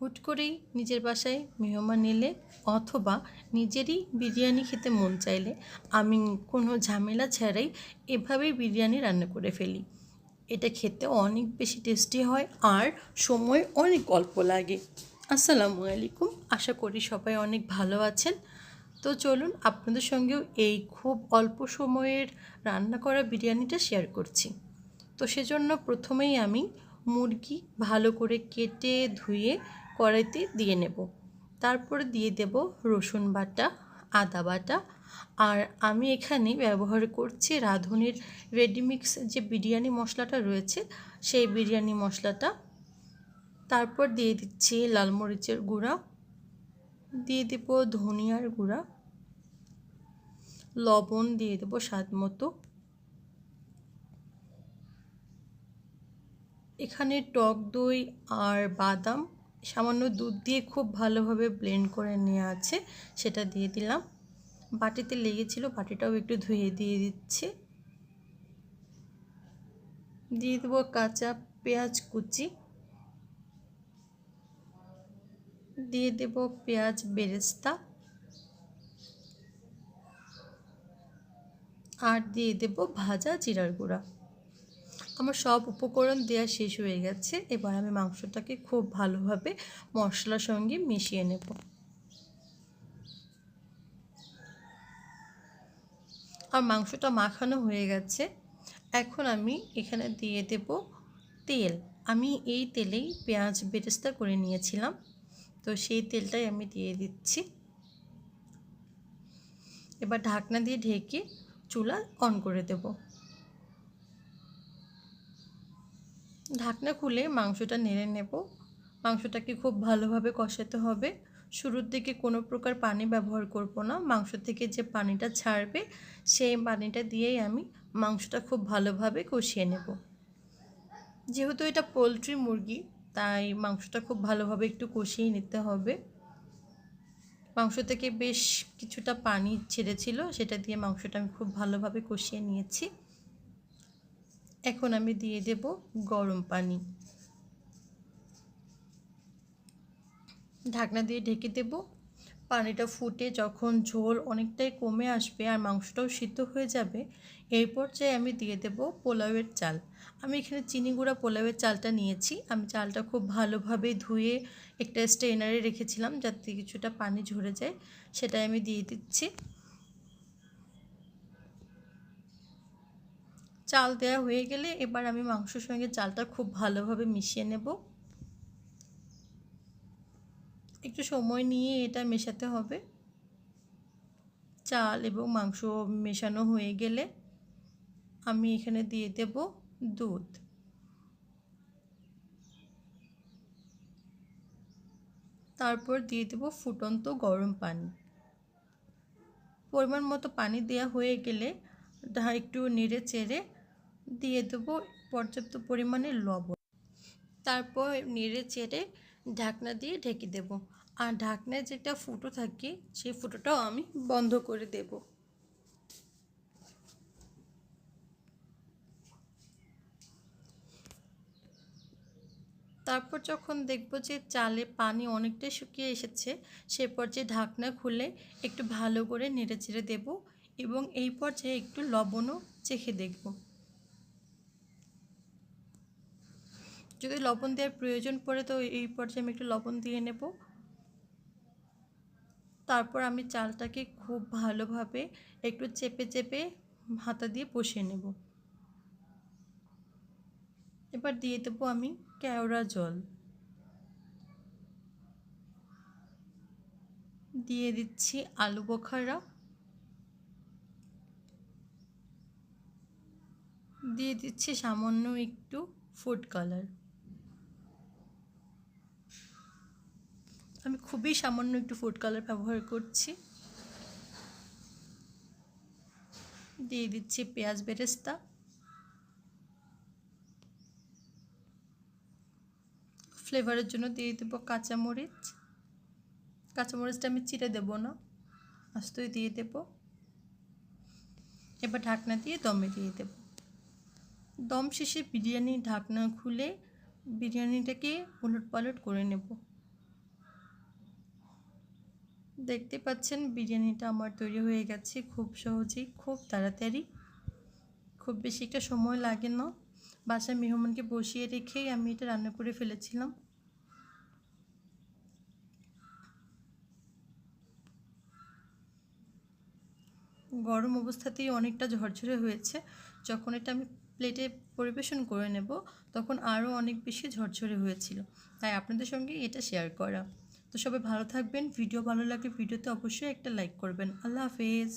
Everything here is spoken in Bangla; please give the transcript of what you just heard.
হুট করেই নিজের বাসায় মেহমান এলে অথবা নিজেরই বিরিয়ানি খেতে মন চাইলে আমি কোনো ঝামেলা ছাড়াই এভাবেই বিরিয়ানি রান্না করে ফেলি। এটা খেতে অনেক বেশি টেস্টি হয় আর সময় অনেক অল্প লাগে। আসসালামু আলাইকুম। আশা করি সবাই অনেক ভালো আছেন। তো চলুন আপনাদের সঙ্গেও এই খুব অল্প সময়ের রান্না করা বিরিয়ানিটা শেয়ার করছি। তো সেজন্য প্রথমেই আমি মুরগি ভালো করে কেটে ধুয়ে কড়াইতে দিয়ে নেব। তারপরে দিয়ে দেব রসুন বাটা, আদা বাটা। আর আমি এখানে ব্যবহার করছি রাঁধুনির রেডিমিক্স যে বিরিয়ানি মশলাটা রয়েছে, সেই বিরিয়ানি মশলাটা। তারপর দিয়ে দিচ্ছি লাল মরিচের গুঁড়া। দিয়ে দেব ধনিয়ার গুঁড়া। লবণ দিয়ে দেবো স্বাদ মতো। এখানে টক দই আর বাদাম সামান্য দুধ দিয়ে খুব ভালোভাবে ব্লেন্ড করে নেওয়া আছে, সেটা দিয়ে দিলাম। বাটিতে লেগেছিল, বাটিটাও একটু ধুয়ে দিয়ে দিচ্ছি। দিয়ে দেবো কাঁচা পেঁয়াজ কুচি। দিয়ে দেব পেঁয়াজ বেরেস্তা। আর দিয়ে দেব ভাজা জিরার গুঁড়া। আমার সব উপকরণ দেওয়া শেষ হয়ে গেছে। এবার আমি মাংসটাকে খুব ভালোভাবে মশলার সঙ্গে মিশিয়ে নেব। আর মাংসটা মাখানো হয়ে গেছে। এখন আমি এখানে দিয়ে দেব তেল। আমি এই তেলেই পেঁয়াজ বেরেস্তা করে নিয়েছিলাম। তো সেই তেলটাই আমি দিয়ে দিচ্ছি। এবার ঢাকনা দিয়ে ঢেকে চুলা অন করে দেব। ঢাকনা খুলে মাংসটা নেড়ে নেব। মাংসটাকে খুব ভালোভাবে কষাতে হবে? শুরুর দিকে কোনো প্রকার পানি ব্যবহার করব না। মাংস থেকে যে পানিটা ছাড়বে, সেই পানিটা দিয়েই আমি মাংসটা খুব ভালোভাবে কষিয়ে নেব। যেহেতু এটা পোলট্রি মুরগি, তাই মাংসটা খুব ভালোভাবে একটু কষিয়ে নিতে হবে। মাংস থেকে বেশ কিছুটা পানি ছেড়েছিল, সেটা দিয়ে মাংসটা আমি খুব ভালোভাবে কষিয়ে নিয়েছি। এখন আমি দিয়ে দেব গরম পানি। ঢাকনা দিয়ে ঢেকে দেব। পানিটা ফুটে যখন ঝোল অনেকটাই কমে আসবে আর মাংসটাও সিদ্ধ হয়ে যাবে, এই পর্যায়ে আমি দিয়ে দেব পোলাওয়ের চাল। আমি এখানে চিনি গুঁড়া পোলাওয়ের চালটা নিয়েছি। আমি চালটা খুব ভালোভাবে ধুয়ে একটা স্ট্রেনারে রেখেছিলাম যাতে কিছুটা পানি ঝরে যায়, সেটাই আমি দিয়ে দিচ্ছি। চাল দেওয়া হয়ে গেলে এবার আমি মাংসর সঙ্গে চালটা খুব ভালোভাবে মিশিয়ে নেব। একটু সময় নিয়ে এটা মেশাতে হবে। চাল এবং মাংস মেশানো হয়ে গেলে আমি এখানে দিয়ে দেব দুধ। তারপর দিয়ে দেব ফুটন্ত গরম পানি। পরিমাণ মতো পানি দেওয়া হয়ে গেলে একটু নেড়ে চেড়ে দিয়ে দেবো পর্যাপ্ত পরিমাণে লবণ। তারপর নেড়ে চেড়ে ঢাকনা দিয়ে ঢেকে দেব। আর ঢাকনায় যেটা ফুটো থাকে, সেই ফুটোটাও আমি বন্ধ করে দেব। তারপর যখন দেখব যে চালে পানি অনেকটাই শুকিয়ে এসেছে, সে পর্যায়ে ঢাকনা খুলে একটু ভালো করে নেড়ে চেড়ে দেবো এবং এই পর্যায়ে একটু লবণও চেখে দেখব। যদি লবণ দেওয়ার প্রয়োজন পড়ে, তো এই পর্যায়ে আমি একটু লবণ দিয়ে নেব। তারপর আমি চালটাকে খুব ভালোভাবে একটু চেপে চেপে হাতা দিয়ে বসিয়ে নেব। এবার দিয়ে দেবো আমি কেওড়া জল। দিয়ে দিচ্ছি আলু বোখারা। দিয়ে দিচ্ছি সামান্য একটু ফুড কালার। আমি খুবই সামান্য একটু ফুড কালার ব্যবহার করছি। দিয়ে দিচ্ছি পেঁয়াজ বেরেস্তা। ফ্লেভারের জন্য দিয়ে দেবো কাঁচামরিচ। কাঁচামরিচটা আমি চিড়ে দেবো না আস্তই দিয়ে দেব। এবার ঢাকনা দিয়ে দমে দিয়ে দেবো। দম শেষে বিরিয়ানি ঢাকনা খুলে বিরিয়ানিটাকে উলট পালট করে নেব। দেখতে পাচ্ছেন, বিরিয়ানিটা আমার তৈরি হয়ে গেছে খুব সহজেই, খুব তাড়াতাড়ি। খুব বেশি একটা সময় লাগে না। বাসায় মেহমানকে বসিয়ে রেখেই আমি এটা রান্না করে ফেলেছিলাম। গরম অবস্থাতেই অনেকটা ঝরঝরে হয়েছে। যখন এটা আমি প্লেটে পরিবেশন করে নেব, তখন আরও অনেক বেশি ঝরঝরে হয়েছিল। তাই আপনাদের সঙ্গে এটা শেয়ার করা। তো সবাই ভালো থাকবেন ভিডিও ভালো লাগলে ভিডিওতে অবশ্যই একটা লাইক করবেন। আল্লাহ হাফেজ।